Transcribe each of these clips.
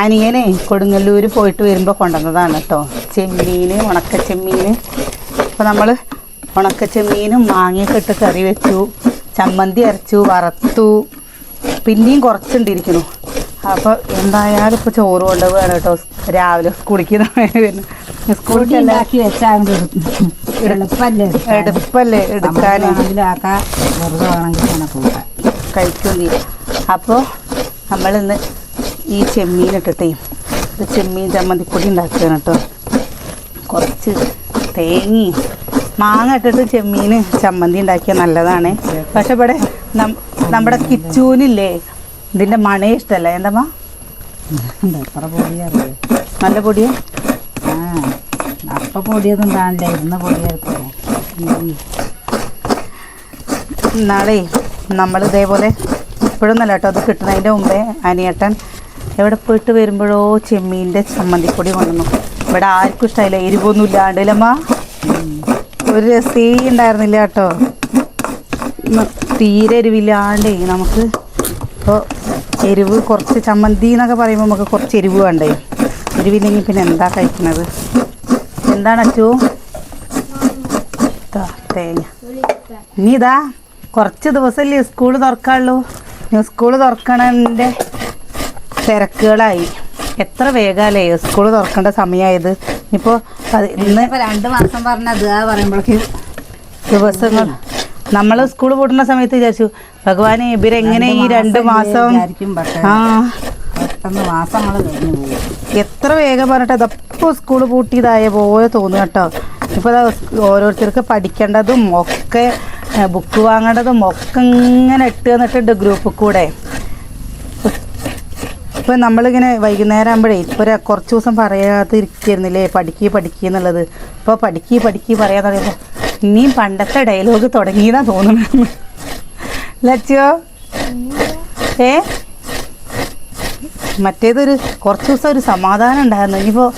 അനിയനെ കൊടുങ്ങല്ലൂർ പോയിട്ട് വരുമ്പോൾ കൊണ്ടുവന്നതാണ് കേട്ടോ ചെമ്മീൻ ഉണക്ക ചെമ്മീൻ അപ്പോൾ നമ്മൾ ഉണക്ക ചെമ്മീനും മാങ്ങയൊക്കെ ഇട്ട് കറി വെച്ചു ചമ്മന്തി അരച്ചു വറുത്തു. പിന്നെയും കുറച്ചുണ്ടിരിക്കുന്നു. അപ്പോൾ എന്തായാലും ഇപ്പോൾ ചോറ് കൊണ്ടുപോകാണ് കേട്ടോ രാവിലെ സ്കൂളിലേക്ക് ഉണ്ടാക്കി വെച്ചാൽ എളുപ്പല്ലേ എടുപ്പല്ലേ എടുക്കാൻ അപ്പോൾ തന്നെ ഈ ചെമ്മീൻ ഇട്ടിട്ടേ ഒരു ചെമ്മീൻ ചമ്മന്തിപ്പൊടി ഉണ്ടാക്കുകയാണ് കേട്ടോ. കുറച്ച് തേങ്ങയും മാങ്ങ ഇട്ടിട്ട് ചെമ്മീൻ ചമ്മന്തി ഉണ്ടാക്കിയാൽ നല്ലതാണ്. പക്ഷെ ഇവിടെ നമ്മുടെ കിച്ചൂനില്ലേ ഇതിന്റെ മണേ ഇഷ്ടമല്ല. എന്താ നല്ല പൊടിയാ? അപ്പ പൊടിയൊന്നും കാണില്ല ഇരുന്ന് പൊടിയെടുക്കും നാളെ നമ്മൾ ഇതേപോലെ ഇപ്പോഴൊന്നല്ല കേട്ടോ. അത് കിട്ടുന്നതിന്റെ മുമ്പേ അനിയേട്ടൻ എവിടെ പോയിട്ട് വരുമ്പോഴോ ചെമ്മീന്റെ ചമ്മന്തിപ്പൊടി കൊണ്ടുവന്നു. ഇവിടെ ആർക്കും ഇഷ്ടമായില്ല എരിവൊന്നും ഇല്ലാണ്ടില്ലമ്മ ഒരു രസേ ഉണ്ടായിരുന്നില്ല കേട്ടോ. തീരെ എരിവില്ലാണ്ടേ നമുക്ക്. ഇപ്പോൾ എരിവ് കുറച്ച് ചമ്മന്തി എന്നൊക്കെ പറയുമ്പോൾ നമുക്ക് കുറച്ച് എരിവ് വേണ്ടേ? എരിവില്ലെങ്കിൽ പിന്നെ എന്താ കഴിക്കുന്നത്? എന്താണ് അച്ചു? തേങ്ങ. ഇനി ഇതാ കുറച്ച് ദിവസമല്ലേ സ്കൂൾ തുറക്കാള്ളൂ സ്കൂൾ തുറക്കണതിന്റെ തിരക്കുകളായി. എത്ര വേഗമല്ലേ സ്കൂൾ തുറക്കേണ്ട സമയമായത് ഇപ്പോൾ ഇന്ന് രണ്ട് മാസം പറഞ്ഞത് ആ പറയുമ്പോഴേക്ക് ദിവസങ്ങൾ നമ്മൾ സ്കൂൾ പൂട്ടുന്ന സമയത്ത് വിചാരിച്ചു ഭഗവാനെ ഇവരെങ്ങനെ ഈ രണ്ട് മാസം ആ. എത്ര വേഗം പറഞ്ഞിട്ട് അതപ്പോൾ സ്കൂൾ പൂട്ടിയതായ പോലെ തോന്നുക കേട്ടോ. ഇപ്പോൾ ഓരോരുത്തർക്ക് പഠിക്കേണ്ടതും ഒക്കെ ബുക്ക് വാങ്ങേണ്ടതും ഒക്കെ ഇങ്ങനെ ഇട്ട് തന്നിട്ടുണ്ട് ഗ്രൂപ്പിൽ കൂടെ. ഇപ്പം നമ്മളിങ്ങനെ വൈകുന്നേരം ആകുമ്പോഴേ ഒരു കുറച്ച് ദിവസം പറയാതിരിക്കുന്നില്ലേ പഠിക്കുക പഠിക്കുക എന്നുള്ളത്. ഇപ്പോൾ പഠിക്കുക പഠിക്കുക പറയാൻ പറയുമ്പോൾ ഇനിയും പണ്ടത്തെ ഡയലോഗ് തുടങ്ങിയതാ തോന്നുന്നു ലച്ചോ ഏ? മറ്റേതൊരു കുറച്ച് ദിവസം ഒരു സമാധാനം ഉണ്ടായിരുന്നു. ഇനിയിപ്പോൾ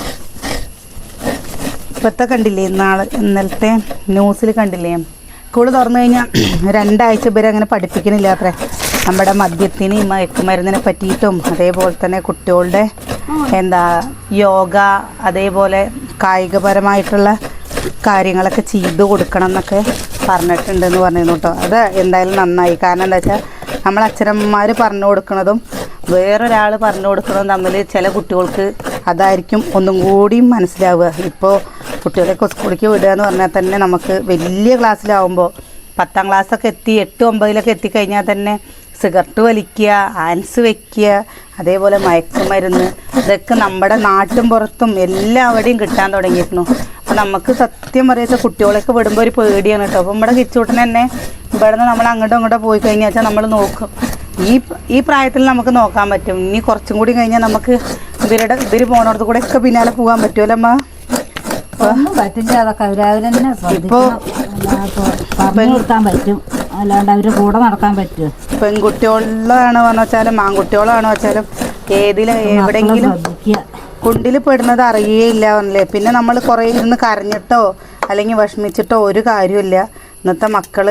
ഇപ്പോഴത്തെ കണ്ടില്ലേ നാളെ ഇന്നലത്തെ ന്യൂസിൽ കണ്ടില്ലേ? സ്കൂൾ തുറന്നു കഴിഞ്ഞാൽ രണ്ടാഴ്ച പേരെ അങ്ങനെ പഠിപ്പിക്കണില്ല അത്രേ. നമ്മുടെ മദ്യത്തിനെയും മയക്കുമരുന്നിനെ പറ്റിയിട്ടും അതേപോലെ തന്നെ കുട്ടികളുടെ എന്താ യോഗ അതേപോലെ കായികപരമായിട്ടുള്ള കാര്യങ്ങളൊക്കെ ചെയ്തു കൊടുക്കണം എന്നൊക്കെ പറഞ്ഞിട്ടുണ്ടെന്ന് പറഞ്ഞിരുന്നു കേട്ടോ. അത് എന്തായാലും നന്നായി. കാരണം എന്താ വെച്ചാൽ നമ്മൾ അച്ഛനമ്മമാർ പറഞ്ഞു കൊടുക്കുന്നതും വേറൊരാൾ പറഞ്ഞു കൊടുക്കുന്നതും തമ്മിൽ ചില കുട്ടികൾക്ക് അതായിരിക്കും ഒന്നും കൂടി മനസ്സിലാവുക. ഇപ്പോൾ കുട്ടികളെയൊക്കെ സ്കൂളിലേക്ക് വിടുക എന്ന് പറഞ്ഞാൽ തന്നെ നമുക്ക് വലിയ ക്ലാസ്സിലാവുമ്പോൾ പത്താം ക്ലാസ്സൊക്കെ എത്തി എട്ട് ഒമ്പതിലൊക്കെ എത്തിക്കഴിഞ്ഞാൽ തന്നെ സിഗരറ്റ് വലിക്കുക ആൻസ് വെക്കുക അതേപോലെ മയക്കുമരുന്ന് ഇതൊക്കെ നമ്മുടെ നാട്ടും പുറത്തും എല്ലാവിടെയും കിട്ടാൻ തുടങ്ങിയിരുന്നു. അപ്പോൾ നമുക്ക് സത്യം പറയാച്ച കുട്ടികളൊക്കെ വിടുമ്പോൾ ഒരു പേടിയാണ് കേട്ടോ. അപ്പോൾ നമ്മുടെ കിച്ചൂട്ടൻ തന്നെ ഇവിടെ നിന്ന് നമ്മൾ അങ്ങോട്ടും ഇങ്ങോട്ടും പോയി കഴിഞ്ഞാൽ വെച്ചാൽ നമ്മൾ നോക്കും. ഈ ഈ പ്രായത്തിൽ നമുക്ക് നോക്കാൻ പറ്റും. ഇനി കുറച്ചും കൂടി കഴിഞ്ഞാൽ നമുക്ക് ഇവരുടെ ഇവർ പോണടത്ത് കൂടെ ഒക്കെ പിന്നാലെ പോകാൻ പറ്റുമല്ലോ അമ്മ? പറ്റില്ല അതൊക്കെ ഇപ്പോൾ ശ്രദ്ധിക്കണം. പറഞ്ഞു കൊടുക്കാൻ പറ്റും. അല്ലാണ്ട് അവരുടെ കൂടെ നടക്കാൻ പറ്റുമോ പെൺകുട്ടികളാണ് വെച്ചാലും ആൺകുട്ടികളാണ് വെച്ചാലും ഏതിലും ശ്രദ്ധിക്കുക. കുണ്ടിൽ പെടുന്നത് അറിയേയില്ല എന്നല്ലേ പിന്നെ നമ്മൾ കുറേ ഇരുന്ന് കരഞ്ഞിട്ടോ അല്ലെങ്കിൽ വിഷമിച്ചിട്ടോ ഒരു കാര്യമില്ല ഇന്നത്തെ മക്കൾ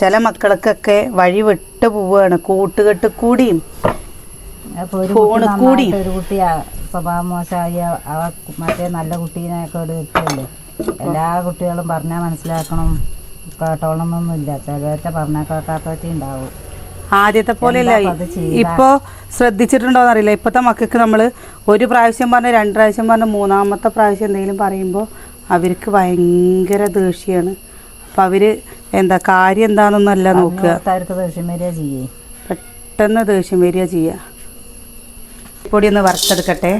ചില മക്കൾക്കൊക്കെ വഴി വിട്ട് പോവുകയാണ്. കൂട്ടുകെട്ട് കൂടിയും ഫോണ് കുട്ടി ഒരു കുട്ടി ആ സ്വഭാവം മോശമായി അവ മറ്റേ നല്ല വ്യക്തിയല്ലേ എല്ലാ കുട്ടികളും പറഞ്ഞാൽ മനസ്സിലാക്കണം. കേട്ടോളണമെന്നൊന്നുമില്ല ചിലവരുടെ പറഞ്ഞാൽ കേൾക്കാത്തവറ്റി ഉണ്ടാവും ആദ്യത്തെ പോലെയല്ല? ഇപ്പോൾ ശ്രദ്ധിച്ചിട്ടുണ്ടോന്ന് അറിയില്ല. ഇപ്പോഴത്തെ മക്കൾക്ക് നമ്മൾ ഒരു പ്രാവശ്യം പറഞ്ഞ് രണ്ട് പ്രാവശ്യം പറഞ്ഞ് മൂന്നാമത്തെ പ്രാവശ്യം എന്തെങ്കിലും പറയുമ്പോൾ അവർക്ക് ഭയങ്കര ദേഷ്യമാണ്. അപ്പം അവർ എന്താ കാര്യം എന്താണെന്നല്ല നോക്കുക. അവർക്ക് ദേഷ്യം വരിക ചെയ്യേ. പെട്ടെന്ന് ദേഷ്യം വരിക ചെയ്യുക പൊടി ഒന്ന് വറുത്തെടുക്കട്ടെ.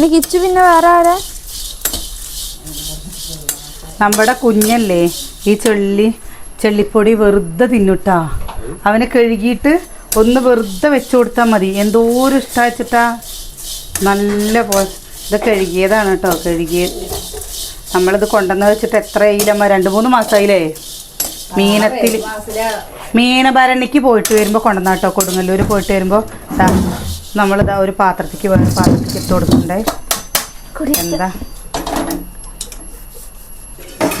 പിന്നെ കിച്ചു പിന്നെ വേറെ ആരാ? നമ്മുടെ കുഞ്ഞല്ലേ ഈ ചെള്ളി ചെള്ളിപ്പൊടി വെറുതെ തിന്നുട്ടാ. അവനെ കഴുകിയിട്ട് ഒന്ന് വെറുതെ വെച്ചു കൊടുത്താൽ മതി. എന്തോരം ഇഷ്ടമാച്ചിട്ടാ നല്ല പോ ഇത് കഴുകിയതാണ് കേട്ടോ കഴുകിയ നമ്മളിത് കൊണ്ടുവന്ന് വെച്ചിട്ട് എത്ര ആയില്ലമ്മ രണ്ട് മൂന്ന് മാസമായില്ലേ മീനത്തിൽ മീനഭരണിക്ക് പോയിട്ട് വരുമ്പോൾ കൊണ്ടുവന്നാട്ടോ കൊടുങ്ങല്ലൂർ പോയിട്ട് വരുമ്പോൾ നമ്മളിതാ ഒരു പാത്രത്തേക്ക് വേറെ പാത്രത്തേക്ക് ഇട്ട് കൊടുക്കണ്ടേ എന്താ?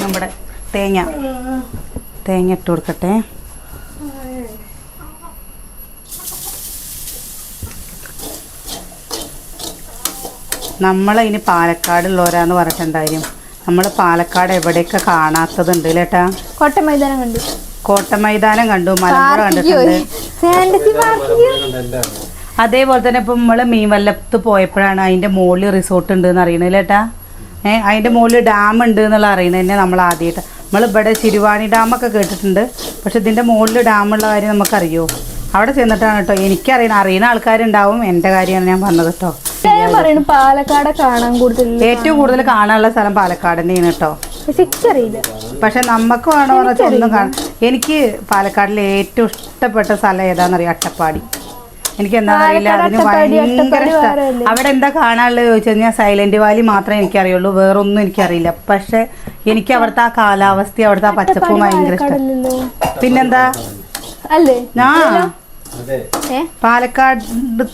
നമ്മുടെ തേങ്ങ. തേങ്ങ ഇട്ട് കൊടുക്കട്ടെ. നമ്മളതിന് പാലക്കാടുള്ളവരാന്ന് പറഞ്ഞിട്ടുണ്ടായിരുന്നു നമ്മൾ പാലക്കാട് എവിടെയൊക്കെ കാണാത്തതുണ്ട് ലേട്ടാ കോട്ട മൈതാനം കണ്ടു. കോട്ട മൈതാനം കണ്ടു മലമ്പുഴ കണ്ടിട്ടുണ്ട്. അതേപോലെ തന്നെ ഇപ്പം നമ്മൾ മീൻ വല്ലത്ത് പോയപ്പോഴാണ് അതിന്റെ മുകളിൽ റിസോർട്ട് ഉണ്ട് എന്ന് അറിയണത് കേട്ടാ ഏ അതിന്റെ മുകളിൽ ഡാം ഉണ്ട് എന്നുള്ള അറിയണത് തന്നെ നമ്മൾ ആദ്യമായിട്ട്. നമ്മൾ ഇവിടെ ശിരുവാണി ഡാമൊക്കെ കേട്ടിട്ടുണ്ട്. പക്ഷെ ഇതിന്റെ മുകളിൽ ഡാമുള്ള കാര്യം നമുക്കറിയോ? അവിടെ ചെന്നിട്ടാണ് കേട്ടോ. എനിക്കറിയണം. അറിയുന്ന ആൾക്കാരുണ്ടാവും. എന്റെ കാര്യമാണ് ഞാൻ പറഞ്ഞത് കേട്ടോ. പാലക്കാട് കാണാൻ കൂടുതൽ ഏറ്റവും കൂടുതൽ കാണാനുള്ള സ്ഥലം പാലക്കാട് തന്നെയാണ് കേട്ടോ. പക്ഷെ നമുക്ക് വേണമെന്ന് വെച്ചാൽ ഒന്നും കാണാം എനിക്ക് പാലക്കാടിലെ ഏറ്റവും ഇഷ്ടപ്പെട്ട സ്ഥലം ഏതാണെന്നറിയാം? അട്ടപ്പാടി. എനിക്ക് എന്താ അറിയില്ല. അതിന് ഭയങ്കര ഇഷ്ടം. അവിടെ എന്താ കാണാനുള്ളത് ചോദിച്ചു കഴിഞ്ഞാൽ സൈലന്റ് വാലി മാത്രമേ എനിക്കറിയുള്ളൂ. വേറൊന്നും എനിക്കറിയില്ല. പക്ഷെ എനിക്ക് അവിടുത്തെ ആ കാലാവസ്ഥ അവിടുത്തെ ആ പച്ചപ്പും ഭയങ്കര ഇഷ്ടം. പിന്നെന്താ? അല്ലേ? ആ ഏ പാലക്കാട്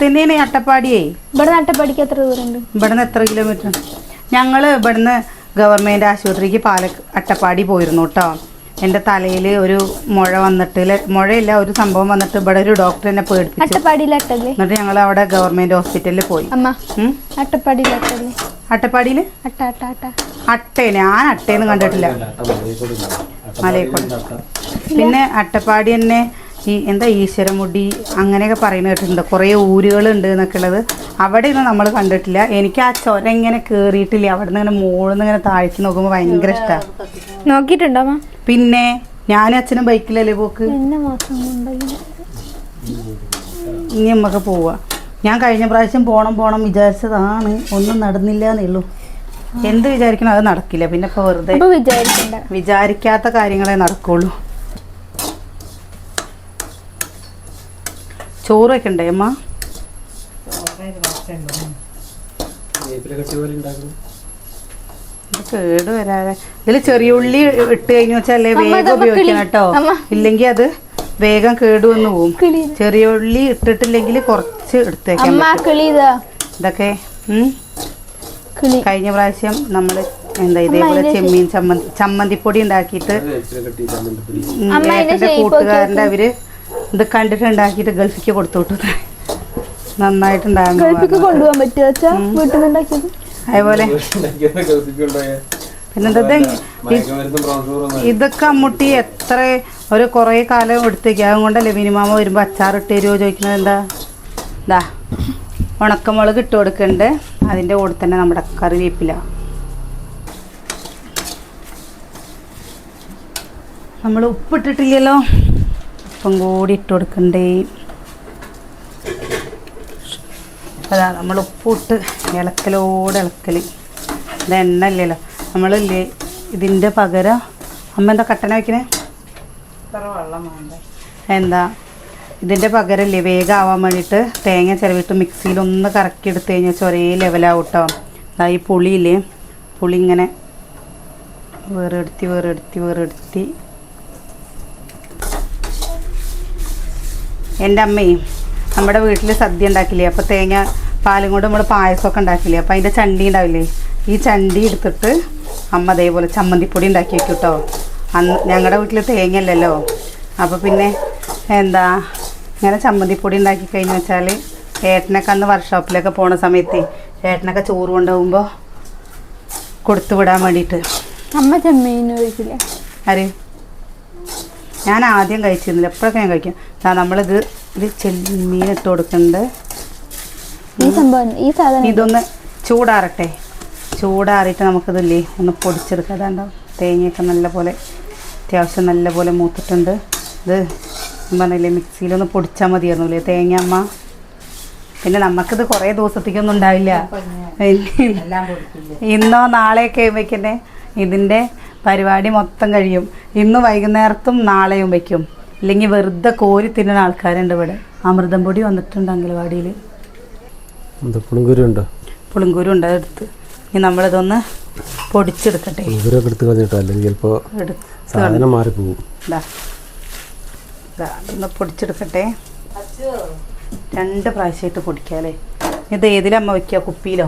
തന്നെയാണ് ഈ അട്ടപ്പാടിയേ? ഇവിടെ അട്ടപ്പാടിക്ക് എത്ര ദൂരമുണ്ട്? ഇവിടുന്ന് എത്ര കിലോമീറ്റർ? ഞങ്ങൾ ഇവിടുന്ന് ഗവൺമെന്റ് ആശുപത്രിക്ക് പാല അട്ടപ്പാടി പോയിരുന്നു കേട്ടോ. എന്റെ തലയിൽ ഒരു മുഴ വന്നിട്ട് മുഴയില്ല ഒരു സംഭവം വന്നിട്ട് ഇവിടെ ഒരു ഡോക്ടർ എന്നെ പേടിപ്പിച്ചു. എന്നിട്ട് ഞങ്ങൾ അവിടെ ഗവൺമെന്റ് ഹോസ്പിറ്റലിൽ പോയി. അട്ടപ്പാടിയിൽ അട്ട അട്ട അട്ട. അട്ടേ ഞാൻ അട്ടേന്ന് കണ്ടിട്ടില്ല. മലയക്കോട്. പിന്നെ അട്ടപ്പാടി തന്നെ ഈ എന്താ ഈശ്വരമുടി അങ്ങനെയൊക്കെ പറയുന്നത് കേട്ടിട്ടുണ്ട്. കുറേ ഊരുകളുണ്ട് എന്നൊക്കെ ഉള്ളത്. അവിടെ ഒന്നും നമ്മൾ കണ്ടിട്ടില്ല. എനിക്ക് ആ ചൊര ഇങ്ങനെ കയറിയിട്ടില്ല അവിടെ നിന്ന് ഇങ്ങനെ മുകളിൽ നിന്ന് ഇങ്ങനെ താഴ്ത്തി നോക്കുമ്പോൾ ഭയങ്കര ഇഷ്ടമാണ് നോക്കിയിട്ടുണ്ടോ പിന്നെ ഞാനും അച്ഛനും ബൈക്കിലല്ലേ പോക്ക്? ഇനി നമുക്ക് പോവാ. ഞാൻ കഴിഞ്ഞ പ്രാവശ്യം പോണം പോണം വിചാരിച്ചതാണ്. ഒന്നും നടന്നില്ല എന്നുള്ളൂ എന്ത് വിചാരിക്കണം അത് നടക്കില്ല. പിന്നെ ഇപ്പോൾ വെറുതെ വിചാരിക്കാത്ത കാര്യങ്ങളെ നടക്കുള്ളൂ. ചോറ് വെക്കണ്ടേ അമ്മ? ഇത് കേട് വരാതെ. ഇതിൽ ചെറിയ ഉള്ളി ഇട്ട് കഴിഞ്ഞു വെച്ചാലേ അമ്മ, വേഗം ഉപയോഗിക്കണം കേട്ടോ. ഇല്ലെങ്കിൽ അത് വേഗം കേട് വന്ന് പോവും. ചെറിയ ഉള്ളി ഇട്ടിട്ടില്ലെങ്കിൽ കുറച്ച് എടുത്തേക്കാം ഇതൊക്കെ കഴിഞ്ഞ പ്രാവശ്യം നമ്മൾ എന്താ ഇതേപോലെ ചെമ്മീൻ ചമ്മന്തി ചമ്മന്തിപ്പൊടി ഉണ്ടാക്കിയിട്ട് കൂട്ടുകാരന്റെ അവർ ഇത് കണ്ടിട്ട് ഉണ്ടാക്കിയിട്ട് ഗൾഫിക്ക് കൊടുത്തു വിട്ടു നന്നായിട്ടുണ്ടാകും ഗൾഫിക്ക്. കൊണ്ടുപോകാൻ പറ്റുമോ വീട്ടിൽ അതേപോലെ. പിന്നെന്താ ഇതൊക്കെ അമ്മുട്ടി എത്ര ഒരു കുറേ കാലം എടുത്തേക്ക്. അതുകൊണ്ടല്ലേ മിനിമാമ വരുമ്പോൾ അച്ചാറിട്ട് തരുമോ ചോദിക്കുന്നത് എന്താ? ഇതാ ഉണക്കമുളക് ഇട്ട് കൊടുക്കുന്നുണ്ട് അതിന്റെ കൂടെ തന്നെ നമ്മുടെ കറിവേപ്പില. നമ്മൾ ഉപ്പിട്ടിട്ടില്ലല്ലോ. ഉപ്പും കൂടി ഇട്ട് കൊടുക്കണ്ടേ. അതാ നമ്മൾ ഉപ്പിട്ട് ഇളക്കലോടെ ഇളക്കൽ ഇത് എണ്ണ ഇല്ലല്ലോ നമ്മളില്ലേ ഇതിന്റെ പകരം അമ്മ എന്താ കട്ടന വയ്ക്കണേ എന്താ? ഇതിന്റെ പകരമില്ലേ വേഗം ആവാൻ വേണ്ടിയിട്ട് തേങ്ങ ചിലവിട്ട് മിക്സിയിൽ ഒന്ന് കറക്കി എടുത്തു കഴിഞ്ഞാൽ ഒരേ ലെവലാവും കേട്ടോ അതാ ഈ പുളിയില്ലേ? പുളി ഇങ്ങനെ വേറെടുത്തി വേറെടുത്തി വേറെടുത്തി. എന്റെ അമ്മയും നമ്മുടെ വീട്ടിൽ സദ്യ ഉണ്ടാക്കില്ലേ? അപ്പോൾ തേങ്ങ പാലും കൊണ്ട് നമ്മൾ പായസമൊക്കെ ഉണ്ടാക്കില്ലേ? അപ്പോൾ അതിന്റെ ചണ്ടി ഉണ്ടാവില്ലേ? ഈ ചണ്ടി എടുത്തിട്ട് അമ്മ അതേപോലെ ചമ്മന്തിപ്പൊടി ഉണ്ടാക്കി വെക്കും കേട്ടോ അന്ന് ഞങ്ങളുടെ വീട്ടിൽ തേങ്ങയല്ലല്ലോ. അപ്പോൾ പിന്നെ എന്താ ഇങ്ങനെ ചമ്മന്തിപ്പൊടി ഉണ്ടാക്കി കഴിഞ്ഞ് വെച്ചാൽ ഏട്ടനൊക്കെ അന്ന് വർക്ക്ഷോപ്പിലൊക്കെ പോണ സമയത്ത് ഏട്ടനൊക്കെ ചോറ് കൊണ്ടുപോകുമ്പോൾ കൊടുത്തു വിടാൻ വേണ്ടിയിട്ട് അമ്മ ചെമ്മീൻ ഒഴിക്കില്ല? ആര്? ഞാൻ ആദ്യം കഴിച്ചിരുന്നില്ല. എപ്പോഴൊക്കെ ഞാൻ കഴിക്കും? ആ നമ്മളിത് ഇത് ചെമ്മീൻ ഇട്ട് കൊടുക്കുന്നുണ്ട്. ഈ സംഭവം ഈ സാധനം ഇതൊന്ന് ചൂടാറട്ടെ. ചൂടാറിയിട്ട് നമുക്കിതില്ലേ ഒന്ന് പൊടിച്ചെടുക്കാം. അതാണ്ടാവും തേങ്ങയൊക്കെ നല്ലപോലെ അത്യാവശ്യം നല്ലപോലെ മൂത്തിട്ടുണ്ട്. ഇത് പറഞ്ഞില്ലേ മിക്സിയിലൊന്ന് പൊടിച്ചാൽ മതിയായിരുന്നു അല്ലേ തേങ്ങ അമ്മ? പിന്നെ നമുക്കിത് കുറേ ദിവസത്തേക്കൊന്നും ഉണ്ടാവില്ല. ഇന്നോ നാളെയൊക്കെ വയ്ക്കണ്ടേ ഇതിന്റെ പരിപാടി മൊത്തം കഴിയും. ഇന്ന് വൈകുന്നേരത്തും നാളെയും വയ്ക്കും. ഇല്ലെങ്കിൽ വെറുതെ കോരി തിന്നുന്ന ആൾക്കാരുണ്ട് ഇവിടെ. അമൃതം പൊടി വന്നിട്ടുണ്ട് അംഗൻവാടിയിൽ എന്താ പുളിങ്കുരു ഉണ്ടോ? പുളിങ്കൂരും ഉണ്ട് അതെടുത്ത്. ഇനി നമ്മളിതൊന്ന് പൊടിച്ചെടുക്കട്ടെ. എടുത്ത് കളഞ്ഞിട്ടോ? അല്ലെങ്കിൽ ചിലപ്പോൾ എടുത്ത് സാധനം ഒന്ന് പൊടിച്ചെടുക്കട്ടെ. രണ്ട് പ്രാവശ്യമായിട്ട് പൊടിക്കാല്ലേ? ഇത് ഏതിലമ്മ വയ്ക്കുക കുപ്പിയിലോ?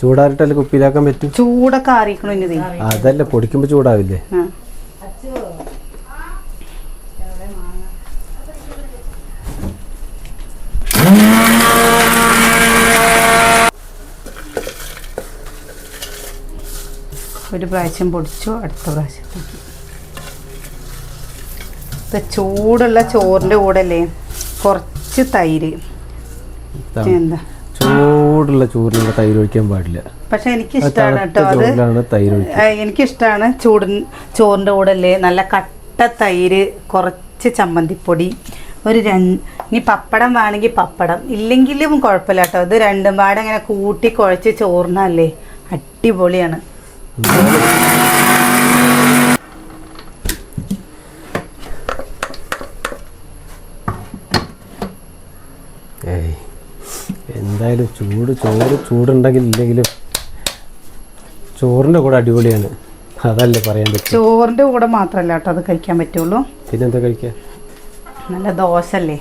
ചൂടാറിട്ടല്ലേ കുപ്പിയിലാക്കാൻ പറ്റും? ചൂടൊക്കെ ആറിയിക്കണോ ഇനി. അതല്ല പൊടിക്കുമ്പോ ചൂടാവില്ലേ? ഒരു പ്രാവശ്യം പൊടിച്ചു അടുത്ത പ്രാവശ്യത്തേക്ക്. ചൂടുള്ള ചോറിന്റെ കൂടെ അല്ലേ? കുറച്ച് തൈര്. എന്താ? എന്താ ചൂടുള്ള ചോറിലുള്ള തൈര് ഒഴിക്കാൻ പാടില്ല. പക്ഷെ എനിക്ക് ഇഷ്ടമാണ് കേട്ടോ അത് തൈര് എനിക്കിഷ്ടമാണ് ചൂടൻ ചോറിന്റെ കൂടെ അല്ലേ നല്ല കട്ട തൈര് കുറച്ച് ചമ്മന്തിപ്പൊടി ഒരു രണ്ട് ഇനി പപ്പടം വേണമെങ്കിൽ പപ്പടം. ഇല്ലെങ്കിലും കുഴപ്പമില്ല കേട്ടോ ഇത് രണ്ടും പാടെ ഇങ്ങനെ കൂട്ടി കുഴച്ച് ചോറിനല്ലേ അടിപൊളിയാണ്. എന്തായാലും ചൂട് ചോറ് ചൂടുണ്ടെങ്കിൽ ഇല്ലെങ്കിലും ചോറിന്റെ കൂടെ അടിപൊളിയാണ്. അതല്ലേ പറയാൻ പറ്റും. ചോറിന്റെ കൂടെ മാത്രമല്ല കേട്ടോ അത് കഴിക്കാൻ പറ്റുള്ളൂ. പിന്നെ എന്താ കഴിക്കുക നല്ല ദോശ അല്ലേ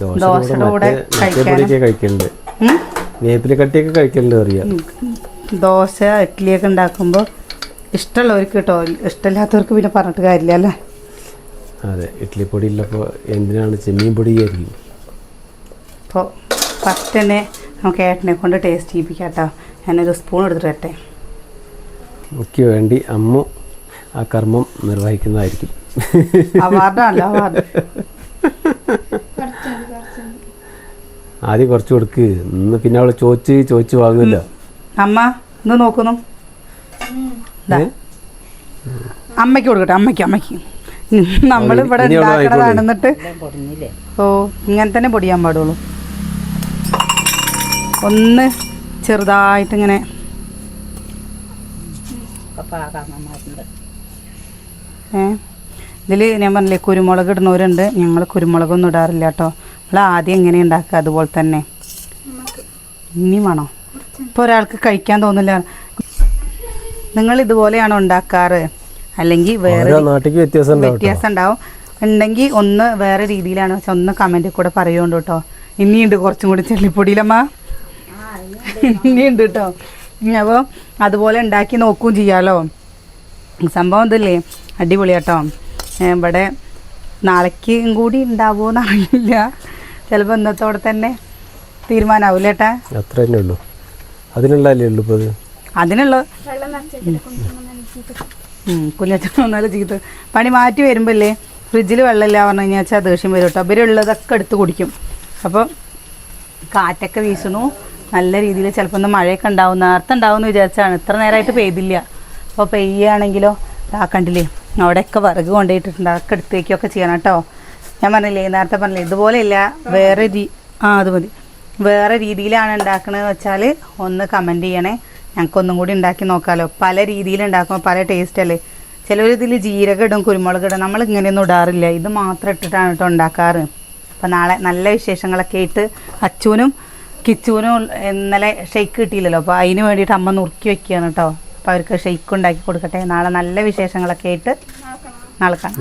ദോശയുടെ കൂടെ കഴിക്കലുണ്ട്. വേപ്പില കട്ടിയൊക്കെ കഴിക്കലുണ്ട് അറിയാം. ദോശ ഇഡ്ഡലിയൊക്കെ ഉണ്ടാക്കുമ്പോൾ ഇഷ്ടമുള്ളവർക്ക് കേട്ടോ ഇഷ്ടമില്ലാത്തവർക്ക് പിന്നെ പറഞ്ഞിട്ട് കാര്യമില്ല അല്ലേ? അതെ ഇഡ്ഡലി പൊടി ഇല്ലപ്പോൾ എന്തിനാണ് ചെമ്മീൻ പൊടി ആയിരിക്കും? അപ്പോൾ ഫസ്റ്റ് തന്നെ നമുക്ക് ഏട്ടനെ കൊണ്ട് ടേസ്റ്റ് ചെയ്യിപ്പിക്കാം കേട്ടോ ഞാനൊരു സ്പൂൺ എടുത്തിട്ട് വരട്ടെ എനിക്ക് വേണ്ടി അമ്മ ആ കർമ്മം നിർവഹിക്കുന്നതായിരിക്കും. അവാർഡാണല്ലോ അവാർഡ്. ആദ്യം കുറച്ച് കൊടുക്ക്. ഇന്ന് പിന്നെ അവളെ ചോദിച്ച് ചോദിച്ച് വാങ്ങില്ല അമ്മ ഇന്ന് നോക്കുന്നു. അമ്മയ്ക്ക് കൊടുക്കട്ടെ അമ്മയ്ക്ക് അമ്മയ്ക്ക്. നമ്മൾ ഇവിടെ ഓ ഇങ്ങനെ തന്നെ പൊടിയാൻ പാടുള്ളൂ. ഒന്ന് ചെറുതായിട്ട് ഇങ്ങനെ ഏഹ് ഏ? ഇതിൽ ഞാൻ പറഞ്ഞില്ലേ കുരുമുളക് ഇടുന്നവരുണ്ട്. ഞങ്ങൾ കുരുമുളകൊന്നും ഇടാറില്ല കേട്ടോ നമ്മൾ ആദ്യം എങ്ങനെ ഉണ്ടാക്കുക അതുപോലെ തന്നെ. ഇനി വേണോ? ഇപ്പോൾ ഒരാൾക്ക് കഴിക്കാൻ തോന്നില്ല. നിങ്ങൾ ഇതുപോലെയാണോ ഉണ്ടാക്കാറ്? അല്ലെങ്കിൽ വേറെ വ്യത്യാസം ഉണ്ടാവും ഉണ്ടെങ്കിൽ ഒന്ന് വേറെ രീതിയിലാണ്. പക്ഷെ ഒന്ന് കമന്റിൽ കൂടെ പറയുകൊണ്ട് കേട്ടോ ഇനിയുണ്ട് കുറച്ചും കൂടി ചെള്ളിപ്പൊടിയിലമ്മ. ഇനിയുണ്ട് കേട്ടോ. അപ്പോൾ അതുപോലെ ഉണ്ടാക്കി നോക്കുകയും ചെയ്യാലോ. സംഭവം ഇതല്ലേ? അടിപൊളി കേട്ടോ. ഇവിടെ നാളേക്കും കൂടി ഉണ്ടാവുമോ എന്നറിയില്ല ചിലപ്പോൾ ഇന്നത്തോടെ തന്നെ തീരുമാനമാവില്ല ഏട്ടാ? അത്ര തന്നെ ഉള്ളൂ. അതിനുള്ളതല്ലേ ഉള്ളൂ ഇപ്പോൾ അത്? അതിനുള്ള വന്നാലും ചീത്ത. പണി മാറ്റി വരുമ്പല്ലേ ഫ്രിഡ്ജിൽ വെള്ളമില്ല പറഞ്ഞു കഴിഞ്ഞാൽ വെച്ചാൽ ദേഷ്യം വരും കേട്ടോ. ഇവരുള്ളതൊക്കെ എടുത്ത് കുടിക്കും. അപ്പോൾ കാറ്റൊക്കെ വീശണു നല്ല രീതിയിൽ ചിലപ്പോൾ ഒന്ന് മഴയൊക്കെ ഉണ്ടാവും നേരത്തെ ഉണ്ടാവും എന്ന് വിചാരിച്ചാണ്. ഇത്ര നേരമായിട്ട് പെയ്തില്ല. അപ്പോൾ പെയ്യുകയാണെങ്കിലോ ആ കണ്ടില്ലേ അവിടെയൊക്കെ വിറക് കൊണ്ടുപോയിട്ടുണ്ട് അതൊക്കെ എടുത്ത് വയ്ക്കുകയൊക്കെ ചെയ്യണം കേട്ടോ. ഞാൻ പറഞ്ഞില്ലേ നേരത്തെ പറഞ്ഞില്ലേ ഇതുപോലെയില്ല വേറെ രീ ആ അത് മതി. വേറെ രീതിയിലാണ് ഉണ്ടാക്കണതെന്ന് വെച്ചാൽ ഒന്ന് കമന്റ് ചെയ്യണേ. ഞങ്ങൾക്കൊന്നും കൂടി ഉണ്ടാക്കി നോക്കാമല്ലോ പല രീതിയിൽ ഉണ്ടാക്കുമ്പോൾ പല ടേസ്റ്റ് അല്ലേ. ചിലവർ ഇതിൽ ജീരകം ഇടും കുരുമുളക് ഇടും. നമ്മൾ ഇങ്ങനെയൊന്നും ഇടാറില്ല. ഇത് മാത്രം ഇട്ടിട്ടാണ് കേട്ടോ ഉണ്ടാക്കാറ്. അപ്പോൾ നാളെ നല്ല വിശേഷങ്ങളൊക്കെ ആയിട്ട് അച്ചൂനും കിച്ചൂനും ഇന്നലെ ഷെയ്ക്ക് കിട്ടിയില്ലല്ലോ. അപ്പോൾ അതിന് വേണ്ടിയിട്ട് അമ്മ നുറുക്കി വെക്കുകയാണ് കേട്ടോ അപ്പോൾ അവർക്ക് ഷെയ്ക്ക് ഉണ്ടാക്കി കൊടുക്കട്ടെ. നാളെ നല്ല വിശേഷങ്ങളൊക്കെ ആയിട്ട് നാളെ കാണാം.